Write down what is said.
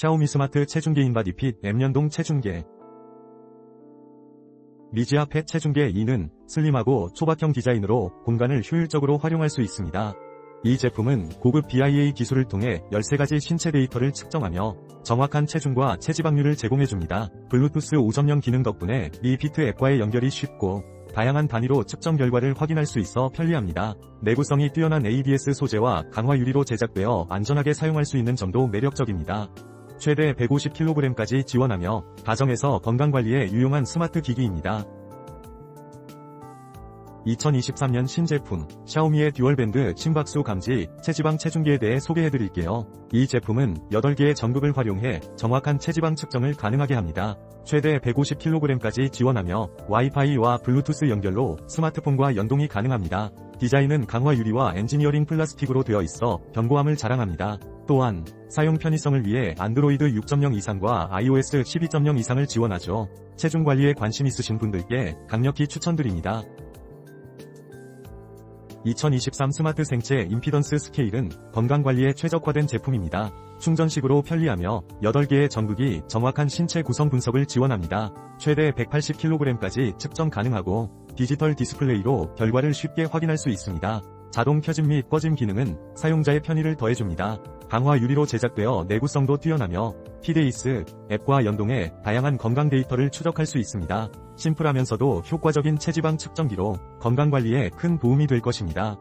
샤오미 스마트 체중계 인바디핏 M연동 체중계 미지아 펫 체중계 2는 슬림하고 초박형 디자인으로 공간을 효율적으로 활용할 수 있습니다. 이 제품은 고급 BIA 기술을 통해 13가지 신체 데이터를 측정하며 정확한 체중과 체지방률을 제공해줍니다. 블루투스 5.0 기능 덕분에 미 피트 앱과의 연결이 쉽고 다양한 단위로 측정 결과를 확인할 수 있어 편리합니다. 내구성이 뛰어난 ABS 소재와 강화 유리로 제작되어 안전하게 사용할 수 있는 점도 매력적입니다. 최대 150kg까지 지원하며 가정에서 건강관리에 유용한 스마트 기기입니다. 2023년 신제품 샤오미의 듀얼밴드 심박수 감지 체지방 체중계에 대해 소개해드릴게요. 이 제품은 8개의 전극을 활용해 정확한 체지방 측정을 가능하게 합니다. 최대 150kg까지 지원하며 와이파이와 블루투스 연결로 스마트폰과 연동이 가능합니다. 디자인은 강화 유리와 엔지니어링 플라스틱으로 되어 있어 견고함을 자랑합니다. 또한 사용 편의성을 위해 안드로이드 6.0 이상과 iOS 12.0 이상을 지원하죠. 체중 관리에 관심 있으신 분들께 강력히 추천드립니다. 2023 스마트 생체 임피던스 스케일은 건강관리에 최적화된 제품입니다. 충전식으로 편리하며 8개의 전극이 정확한 신체 구성 분석을 지원합니다. 최대 180kg까지 측정 가능하고 디지털 디스플레이로 결과를 쉽게 확인할 수 있습니다. 자동 켜짐 및 꺼짐 기능은 사용자의 편의를 더해줍니다. 강화 유리로 제작되어 내구성도 뛰어나며 피데이스 앱과 연동해 다양한 건강 데이터를 추적할 수 있습니다. 심플하면서도 효과적인 체지방 측정기로 건강관리에 큰 도움이 될 것입니다.